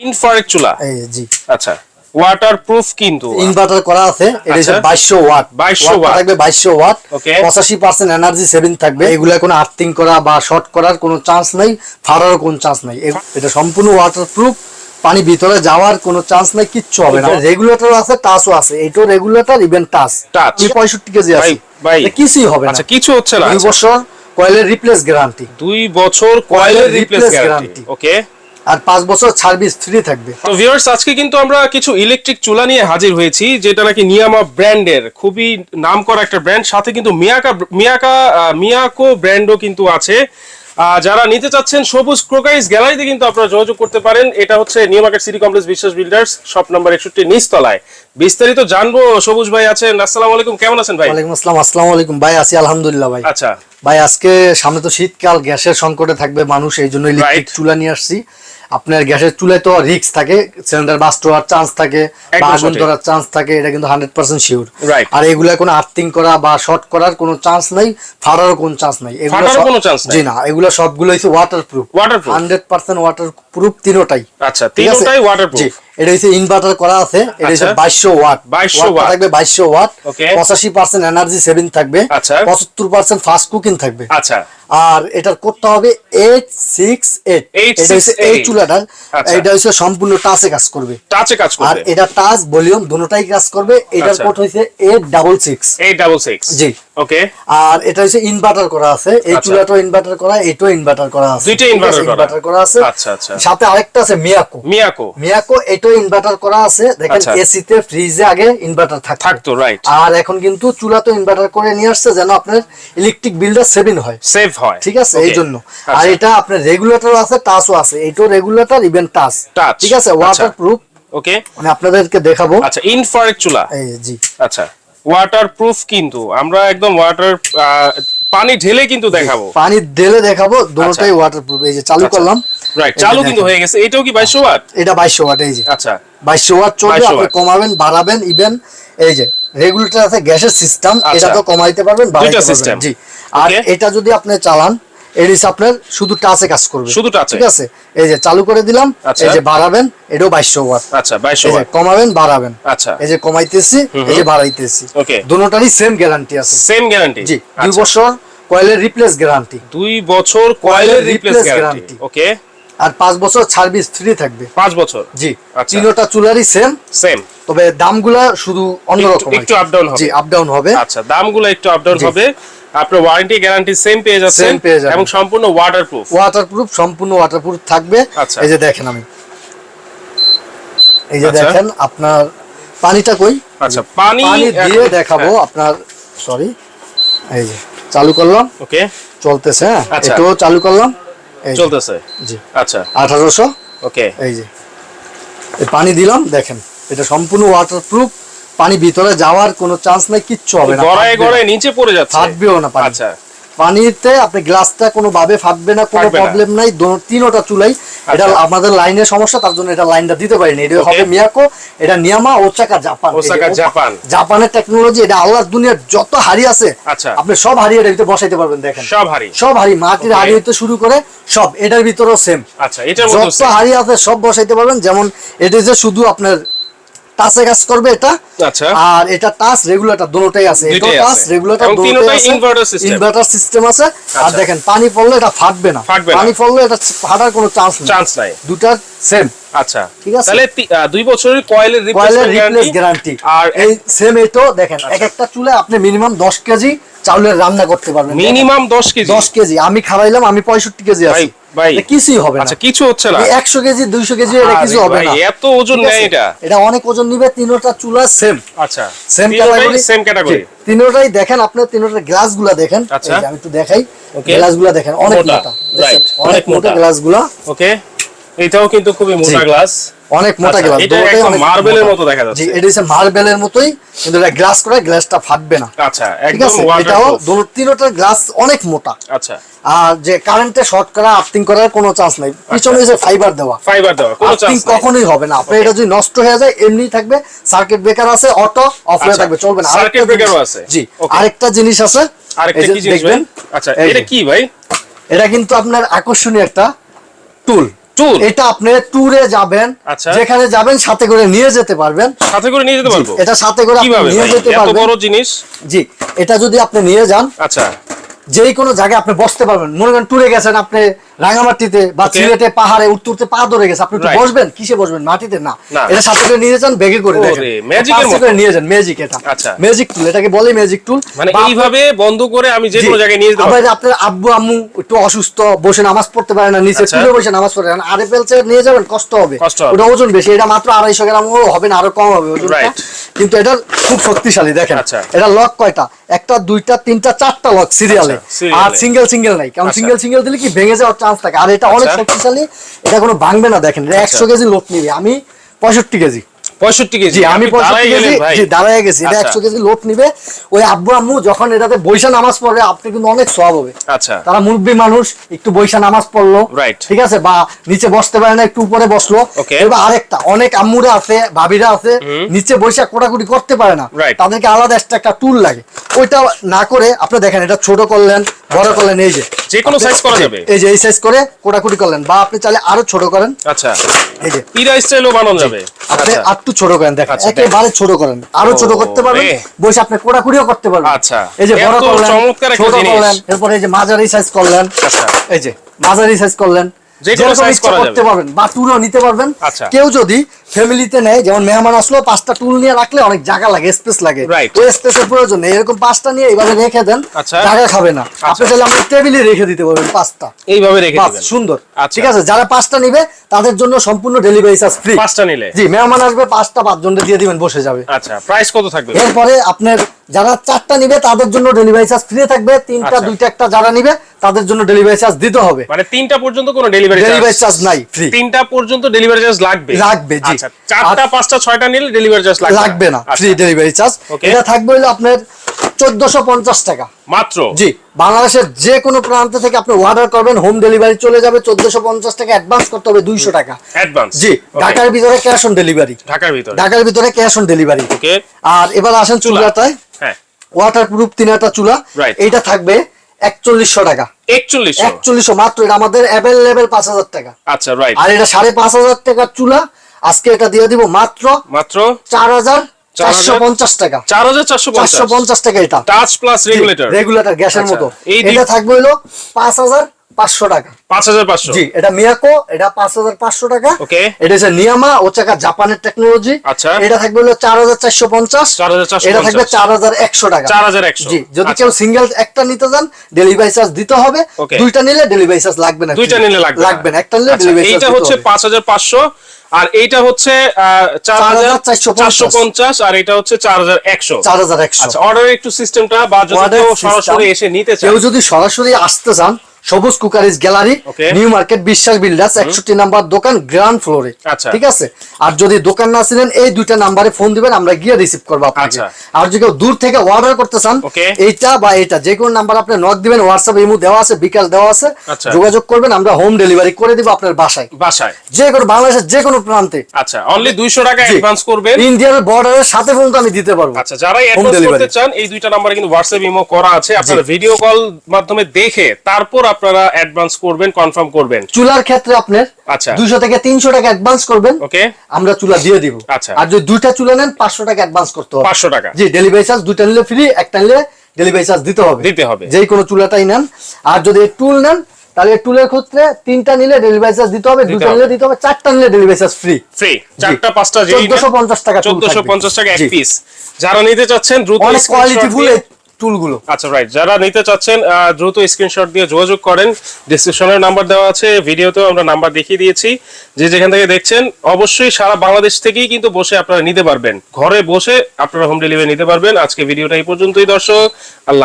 Infrared চুলা? এই জি। আচ্ছা ওয়াটার প্রুফ কিন্তু ইনভার্টার করা আছে এটা হচ্ছে আচ্ছা। বাইশশো ওয়াট। 2200 ওয়াট। থাকবে বাইশশো ওয়াট। Okay. পঁচাশি পার্সেন্ট এনার্জি সেভিং থাকবে। এগুলা কোনো আর্থিং করা বা শর্ট করার কোনো চান্স নাই ফাড়ারও কোনো চান্স নাই। এটা সম্পূর্ণ ওয়াটার প্রুফ পানি ভিতরে যাওয়ার কোনো চান্স নাই কিচ্ছু হবে না। রেগুলেটর আছে টাচও আছে। এটাও রেগুলেটর ইভেন টাচ Touch। পঁয়ষট্টি কেজি আছে। ভাই। কিছুই হবে না। আচ্ছা কিছু হচ্ছে না। দুই আচ্ছা। বছর কয়েলের রিপ্লেস গ্যারান্টি দুই বছর কয়েলের রিপ্লেস গ্যারান্টি ওকে আর পাঁচ বছর সার্ভিস ফ্রি থাকবে। তো ভিউয়ার্স আজকে কিন্তু আমরা কিছু ইলেকট্রিক চুলা নিয়ে হাজির হয়েছি যেটা নাকি নিয়ামা ব্র্যান্ডের খুবই নাম করা একটা ব্র্যান্ড সাথে কিন্তু মিয়াকা মিয়াকা মিয়াকো ব্র্যান্ডও কিন্তু আছে। যারা নিতে চাচ্ছেন সবুজ ক্রোকাইস গ্যালারিতে কিন্তু আপনারা যোগাযোগ করতে পারেন। এটা হচ্ছে New Market City complex Biswas builders shop number একষট্টি নিচতলায়। বিস্তারিত জানব সবুজ ভাই আছেন আসসালামু আলাইকুম কেমন আছেন ভাই? ওয়ালাইকুম আসসালাম আসসালামু আলাইকুম। ভাই আছি আলহামদুলিল্লাহ ভাই। আচ্ছা। ভাই আজকে সামনে তো শীতকাল গ্যাসের সংকটে থাকবে মানুষ এই জন্য ইলেকট্রিক চুলা নিয়ে আসছি। আপনার গ্যাসের চুলায় তো রিস্ক থাকে সিলিন্ডার বাস্ট হওয়ার চান্স থাকে বা আগুন ধরার চান্স থাকে এটা কিন্তু হান্ড্রেড পার্সেন্ট শিওর আর এগুলা কোনো আর্থিং করা বা শর্ট করার কোনো চান্স নাই ফাড়ারও কোনো চান্স নাই। এগুলো কোনো নাই? জি না এগুলো সবগুলো হচ্ছে waterproof Waterproof? Hundred percent waterproof তিনোটাই। আচ্ছা ঠিক আছে? তিনটাই এটা হচ্ছে ইনভার্টার করা আছে এটা হচ্ছে। বাইশশো ওয়াট। 2200 ওয়াট। থাকবে বাইশশো ওয়াট। পঁচাশি পার্সেন্ট এনার্জি সেভিং থাকবে। পঁচাত্তর পার্সেন্ট ফাস্ট কুকিং থাকবে। আচ্ছা। আর এটার করতে হবে এইট সিক্স এইট এটা হচ্ছে এই চুলাটা আচ্ছা। এটা হচ্ছে সম্পূর্ণ টাচে কাজ করবে। টাচে কাজ করবে। আর এটা টাচ ভলিউম দুটোটাই কাজ করবে। এটার। কোড হচ্ছে eight double six eight double six জি। ওকে আর এটা হচ্ছে ইনভার্টার করা আছে। এই আচ্ছা। চুলাটাও ইনভার্টার করা এটাও ইনভার্টার করা আছে। দুইটা inverter করা। আছে। আচ্ছা, আচ্ছা। সাথে আরেকটা আছে মিয়াকো মিয়াকো মিয়াকো এটাও ইনভার্টার করা আছে। দেখেন এসি তে ফ্রিজে আগে ইনভার্টার থাকতো। থাকতো রাইট আর এখন কিন্তু চুলা তো ইনভার্টার করে নিয়ে আসছে যেন আপনার ইলেকট্রিক বিলটা সেভিং হয়। সেভ হয়। ঠিক আছে এই জন্য আর আচ্ছা। এটা আপনার রেগুলেটর আছে টাচও আছে। এটাও রেগুলেটর ইভেন টাচ ঠিক আছে? ওকে মানে আপনাদেরকে দেখাবো। আচ্ছা ইনফ্রারেড চুলা। এই জি। আচ্ছা কিন্তু। আমরা একদম ওয়াটার পানি ঢেলে কিন্তু দেখাবো। পানি ঢেলে দেখাবো দুটোটাই ওয়াটার প্রুফ এই যে চালু আচ্ছা। করলাম রাইট চালু কিন্তু হয়ে গেছে। এটাও কি বাইশশো ওয়াট? এটা বাইশশো ওয়াট এই যে। আচ্ছা। বাইশশো ওয়াট চলবে আপনি কমাবেন বাড়াবেন ইভেন এই যে রেগুলেটর আছে গ্যাসের সিস্টেম আচ্ছা। এটা তো কমাইতে পারবেন বাড়াইতে পারবেন। জি। আর এটা যদি আপনি চালান হিসাব আপনার শুধু টাচে কাজ করবে। শুধু এ? ঠিক আছে? এই যে চালু করে দিলাম আচ্ছা। এই যে বাড়াবেন এটাও বাইশশো ওয়াট। আচ্ছা বাইশশো এই যে ওয়াট। কমাবেন বাড়াবেন। আচ্ছা। এই যে কমাইতেছি এই যে বাড়াইতেছি। Okay. দুটোটারই সেম গ্যারান্টি আছে। সেম গ্যারান্টি জি দুই বছর কয়েলের রিপ্লেস গ্যারান্টি দুই বছর কয়েলের রিপ্লেস গ্যারান্টি ওকে আর পাঁচ বছর সার্ভিস ফ্রি থাকবে। পাঁচ বছর? জি আচ্ছা। তিনোটা চুলারই সেম সেম তবে দামগুলা শুধু অন্যরকম একটু down হবে। জি আপ ডাউন হবে। আচ্ছা দামগুলো একটু আপ ডাউন হবে। আপনার ওয়ারেন্টি গ্যারান্টি সেম পেয়ে যাচ্ছেন। এবং সম্পূর্ণ ওয়াটারপ্রুফ ওয়াটারপ্রুফ সম্পূর্ণ ওয়াটারপ্রুফ থাকবে। আচ্ছা। এই যে দেখেন আমি। এই যে আচ্ছা। দেখেন আপনার পানিটা কই? আচ্ছা পানি দিয়ে দেখাবো হ্যাঁ, আপনার সরি এই যে চালু করলাম। ওকে চলতেছে হ্যাঁ? আচ্ছা। এটাও চালু করলাম। এই চলতেছে। জি। আচ্ছা। আঠারোশো। ওকে এই যে। পানি দিলাম দেখেন। এটা সম্পূর্ণ ওয়াটারপ্রুফ পানি ভিতরে যাওয়ার কোনো চান্স নাই কিচ্ছু হবে না গড়ায় গড়ায় নিচে পড়ে যাচ্ছে। ফাটবেও না পানি। আচ্ছা। পানিতে আপনি গ্লাসটা কোনো ভাবে ফাটবে না কোনো প্রবলেম নাই তিনোটা চুলাই। এটা আচ্ছা। আমাদের লাইনের সমস্যা তার জন্য এটা লাইনটা দিতে পারিনি। এটা হবে মিয়াকো এটা নিয়ামা ওসাকা জাপান। যে জাপান। জাপানের টেকনোলজি এটা আল্লাহর দুনিয়ার যত হাড়ি আছে আচ্ছা। আপনি সব হাড়ি এটার ভিতরে বসাইতে পারবেন দেখেন। সব হাড়ি? সব হাড়ি মাটির. হাড়ি হইতে শুরু করে সব এটার ভিতরেও সেম আচ্ছা এটার যত হাড়ি আছে সব বসাইতে পারবেন যেমন এটা যে শুধু আপনার টাচে কাজ করবে এটা। আচ্ছা। আর এটা টাচ রেগুলেটর দুটোটাই আছে। এটা টাচ রেগুলেটর দুটোটাই তিনোটাই আছে। inverter system। ইনভার্টার সিস্টেম আছে। আর আচ্ছা। দেখেন পানি পড়লে এটা ফাটবে না। পানি পড়লে এটা ফাটার কোনো চান্স নেই। চান্স নাই। দুটার সেম আচ্ছা। ঠিক আছে। তাহলে দুই বছরের কয়েলের রিপ্লেসমেন্ট রিপ্লেস গ্যারান্টি আর আর এই সেম এটো দেখেন এক একটা চুলে আপনি মিনিমাম 10 কেজি চাউলের রান্না করতে পারবেন। Minimum 10 KG? 10 কেজি। আমি খাওয়াইলাম আমি 65 কেজি আছি। ভাই। কিছুই হবে না। আচ্ছা কিছু হচ্ছে না। 100 কেজি 200 কেজি এটা কিছু হবে না। এত ওজন নেই এটা। এটা অনেক ওজন নিবে তিনটা চুলা সেম আচ্ছা। সেম ক্যাটাগরি সেম ক্যাটাগরি তিনটাই দেখেন আপনি তিনটার গ্লাসগুলা দেখেন। আচ্ছা। আমি একটু দেখাই। গ্লাসগুলো গ্লাসগুলা দেখেন অনেক মোটা, রাইট অনেক মোটা। মোটা। গ্লাসগুলা ওকে এটাও কিন্তু খুবই মোটা গ্লাস অনেক মোটা আচ্ছা, গ্লাস এটা একদম মার্বেলের মতো দেখা যাচ্ছে। জি এটা হচ্ছে মার্বেলের মতোই কিন্তু এটা গ্লাস করে গ্লাসটা ফাটবে না। আচ্ছা একদম এটাও ওয়াটারপ্রুফ দু- তিনটার গ্লাস অনেক মোটা। আচ্ছা। আর যে কারেন্টে শর্ট করা আর্থিং করার কোনো চান্স নাই। পিছনে যে ফাইবার দেওয়া। ফাইবার দেওয়া কোনো চান্স নাই। কখনোই হবে না। আপনার এটা যদি নষ্ট হয়ে যায় এমনি থাকবে। সার্কিট ব্রেকার আছে অটো অফ হয়ে আচ্ছা, থাকবে চলবে না। Circuit আরেকটা breaker ও আছে। জি. আরেকটা জিনিস আছে। আরেকটা কি জিনিস দেখবেন আচ্ছা এটা কি ভাই? এটা কিন্তু আপনার আকর্ষণীয় একটা টুল Tour? এটা আপনি ট্যুরে যাবেন আচ্ছা। যেখানে যাবেন সাথে করে নিয়ে যেতে পারবেন সাথে করে নিয়ে যেতে পারব এটা সাথে করে আপনি নিয়ে? যেতে এত পারবেন বড় জিনিস জি এটা যদি আপনি নিয়ে যান আচ্ছা যেই কোনো জায়গায় আপনি বসতে পারবেন মনে করেন ট্যুরে গেছেন আপনি রাঙামাটিতে বা সিলেটে পাহাড়ে উঠতে উঠতে পা ধরে গেছে। আপনি একটু বসবেন? কিসে বসবেন? মাটিতে? না। এটা সাথে করে নিয়ে যান ব্যাগে করে। করে নিয়ে যান ম্যাজিক এটা। আচ্ছা। ম্যাজিক টুল এটাকে বলে ম্যাজিক টুল মানে এইভাবে বন্ধ করে আমি যে কোনো জায়গায় নিয়ে যেতে আপনার আব্বু আম্মু একটু অসুস্থ বসে নামাজ পড়তে পারে না নিচে আচ্ছা। তুলে বসে নামাজ পড়ে না। আরে পেলছে নিয়ে যাবেন কষ্ট হবে। ওটা ওজন বেশি এটা মাত্র আড়াইশো গ্রাম হবে না আরও কম হবে ওজনটা। কিন্তু এটা খুব শক্তিশালী দেখেন। আচ্ছা। এটা লক কয়টা? একটা দুইটা তিনটা চারটা লক সিরিয়ালে আচ্ছা, আর সিঙ্গেল সিঙ্গেল নাই। কারণ আচ্ছা। সিঙ্গেল সিঙ্গেল দিলে কি ভেঙে যাওয়ার চান্স থাকে। আর এটা অনেক আচ্ছা। শক্তিশালী এটা কোনো ভাঙবে না দেখেন। এটা একশো কেজি লোড নিবে। আমি পঁয়ষট্টি কেজি। পঁয়ষট্টি কেজি। আমি পঁয়ষট্টি কেজি জি দাঁড়ায় গেছি। এটা আচ্ছা। একশো কেজি লোড নিবে। ওই আব্বু আম্মু যখন এটাতে বৈশা নামাজ পড়বে আপনি কিন্তু অনেক সব হবে। আচ্ছা। তারা মুরব্বী মানুষ একটু বৈশা নামাজ পড়ল. ঠিক আছে? বা নিচে বসতে পারে না একটু উপরে বসল। এবার আরেকটা অনেক আম্মুরা আছে ভাবিরা আছে নিচে বৈশা কোটাকুটি করতে পারে না। তাদেরকে আলাদা একটা টুল লাগে। ওইটা না করে আপনি দেখেন এটা ছোট করলেন। বড় করলেন এই যে। যে কোনো size করা যাবে? এই যে এই সাইজ করে কোটাকুটি করলেন বা আপনি চাইলে আরও ছোট করেন। আচ্ছা। এই যে। পিরা স্টাইলও বানানো যাবে। আপনি আচ্ছা। আটটু ছোট করেন দেখেন। আচ্ছা, একেবারে ছোট করেন। আরও ছোট করতে পারবেন। বসে আপনি কোড়াকুড়িও করতে পারবেন। আচ্ছা, এই যে বড় করলেন চমৎকার একটা জিনিস। করলেন এরপরে এই যে মাঝারি সাইজ করলেন। আচ্ছা। এই যে মাঝারি সাইজ করলেন। যে কোনো ইচ্ছা করা করতে পারবেন বা টুলও নিতে পারবেন। আচ্ছা। কেউ যদি ফ্যামিলিতে নেয় যেমন মেহমান আসলো পাঁচটা টুল নিয়ে রাখলে অনেক জায়গা লাগে স্পেস লাগে. ওই স্পেসের প্রয়োজন নেই এরকম পাঁচটা নিয়ে এইভাবে রেখে দেন আচ্ছা। জায়গা খাবে না। আপনি চাইলে আমরা টেবিলে রেখে দিতে পারবেন পাঁচটা। এইভাবে রেখে দিবেন। সুন্দর। আচ্ছা। ঠিক আছে যারা পাঁচটা নিবে তাদের জন্য সম্পূর্ণ ডেলিভারি চার্জ ফ্রি পাঁচটা নিলে। জি মেহমান আসবে পাঁচটা পাঁচজনকে দিয়ে দিবেন বসে যাবে। আচ্ছা প্রাইস কত থাকবে? এরপরে আপনার যারা চারটা নিবে তাদের জন্য ডেলিভারি চার্জ ফ্রি থাকবে। তিনটা আচ্ছা। দুইটা একটা যারা নিবে তাদের জন্য ডেলিভারি চার্জ দিতে হবে। মানে তিনটা পর্যন্ত কোনো ডেলিভারি ডেলিভারি চার্জ নাই ফ্রি তিনটা পর্যন্ত ডেলিভারি চার্জ লাগবে? লাগবে, জি। আচ্ছা চারটা পাঁচটা ছয়টা নিলে ডেলিভারি চার্জ লাগবে লাগবে না ফ্রি ডেলিভারি চার্জ এটা থাকবে হলো আপনার চোদ্দশো পঞ্চাশ টাকা। মাত্র? জি বাংলাদেশের যে কোনো প্রান্ত থেকে আপনি অর্ডার করবেন হোম ডেলিভারি চলে যাবে চোদ্দশো পঞ্চাশ টাকা অ্যাডভান্স করতে হবে দুইশো টাকা। অ্যাডভান্স জি ঢাকার ভিতরে ক্যাশ অন ডেলিভারি ঢাকার ভিতরে। ঢাকার ভিতরে ক্যাশ অন ডেলিভারি ওকে আর এবার আসেন চুলা। চুলাটায় হ্যাঁ ওয়াটার তিন একটা চুলা এটা এইটা থাকবে একচল্লিশশো টাকা। একচল্লিশ একচল্লিশশো মাত্র এটা আমাদের অ্যাভেলেবেল পাঁচ হাজার টাকা। আচ্ছা রাইট আর এটা সাড়ে পাঁচ হাজার টাকার চুলা আজকে এটা দিয়ে দিব মাত্র মাত্র চার হাজার চারশো পঞ্চাশ টাকা। চার হাজার চারশো পঞ্চাশ। টাকা এটা। টাচ প্লাস রেগুলেটর রেগুলেটর গ্যাসের মতো। এটা থাকবে হলো পাঁচ হাজার পাঁচশো টাকা। পাঁচ হাজার পাঁচশো? জি এটা মিয়াকো এটা পাঁচ হাজার পাঁচশো টাকা। Okay. এটা হচ্ছে নিয়ামা ও চাকা জাপানের টেকনোলজি আচ্ছা। এটা থাকবে হলো চার হাজার চারশো পঞ্চাশ। 4,450 এটা থাকবে চার হাজার একশো টাকা। চার হাজার একশো। জি যদি আচ্ছা। কেউ সিঙ্গেল একটা নিতে চান ডেলিভারি চার্জ দিতে হবে। দুইটা নিলে ডেলিভারি চার্জ লাগবে না। দুইটা নিলে লাগবে না। একটা নিলে আচ্ছা, ডেলিভারি এইটা হচ্ছে পাঁচ হাজার পাঁচশো। আর এইটা হচ্ছে চার হাজার 4,450 চারশো পঞ্চাশ। আর এটা হচ্ছে চার হাজার একশো। চার হাজার একশো। আচ্ছা অর্ডার একটু সিস্টেমটা বা যদি সরাসরি এসে নিতে কেউ যদি সরাসরি আসতে চান Sabuj cookeries gallery New Market Biswas builders একষট্টি নাম্বার দোকান গ্রাউন্ড ফ্লোরে। আচ্ছা। ঠিক আছে? আর যদি দোকান না ছিলেন এই দুইটা নাম্বারে ফোন দিবেন আমরা গিয়ে রিসিভ করব আপনাকে। আচ্ছা। আর যদি কেউ দূর থেকে অর্ডার করতে চান এইটা বা এইটা যে কোনো নাম্বার আপনি নক দিবেন হোয়াটসঅ্যাপ ইমো দেওয়া আছে বিকাশ দেওয়া আছে আচ্ছা। যোগাযোগ করবেন আমরা হোম ডেলিভারি করে দিব আপনার বাসায়। বাসায়। যে কোনো বাংলাদেশের যে কোনো প্রান্তে। আচ্ছা অনলি দুইশো টাকা অ্যাডভান্স করবেন। ইন্ডিয়ার বর্ডারের সাথে পর্যন্ত আমি দিতে পারব। আচ্ছা যারাই অ্যাডভান্স। করতে চান এই দুইটা নাম্বারে কিন্তু হোয়াটসঅ্যাপ ইমো করা আছে। আপনারা ভিডিও কল মাধ্যমে দেখে তারপর আপনারা অ্যাডভান্স করবেন কনফার্ম করবেন? চুলার ক্ষেত্রে আপনার আচ্ছা। দুইশো থেকে তিনশো টাকা অ্যাডভান্স করবেন। ওকে। আমরা চুলা দিয়ে দিব। আচ্ছা। আর যদি দুইটা চুলা নেন পাঁচশো টাকা অ্যাডভান্স করতে হবে। পাঁচশো টাকা। জি ডেলিভারি চার্জ দুইটা নিলে ফ্রি একটা নিলে ডেলিভারি চার্জ দিতে হবে। দিতে হবে। যেই কোনো চুলাটাই নেন। আর যদি টুল নেন তাহলে টুলের ক্ষেত্রে তিনটা নিলে ডেলিভারি চার্জ দিতে হবে দুইটা হবে। নিলে দিতে হবে চারটা নিলে ডেলিভারি চার্জ ফ্রি ফ্রি চারটা পাঁচটা যেই চোদ্দশো পঞ্চাশ টাকা tool চোদ্দশো থাকবে। পঞ্চাশ টাকা এক পিস যারা নিতে চাচ্ছেন দ্রুত অনেক screenshot কোয়ালিটি ফুল দিয়ে- টুলগুলো আচ্ছা রাইট যারা নিতে চাচ্ছেন দ্রুত স্ক্রিনশট দিয়ে যোগাযোগ করেন। ডিসক্রিপশনের নাম্বার দেওয়া আছে ভিডিওতেও আমরা নাম্বার দেখিয়ে দিয়েছি। যে যেখান থেকে দেখছেন, অবশ্যই সারা বাংলাদেশ থেকেই কিন্তু বসে আপনারা নিতে পারবেন। ঘরে বসে আপনারা হোম ডেলিভারি নিতে পারবেন। আজকে ভিডিওটা এই পর্যন্তই, দর্শক। আল্লাহ।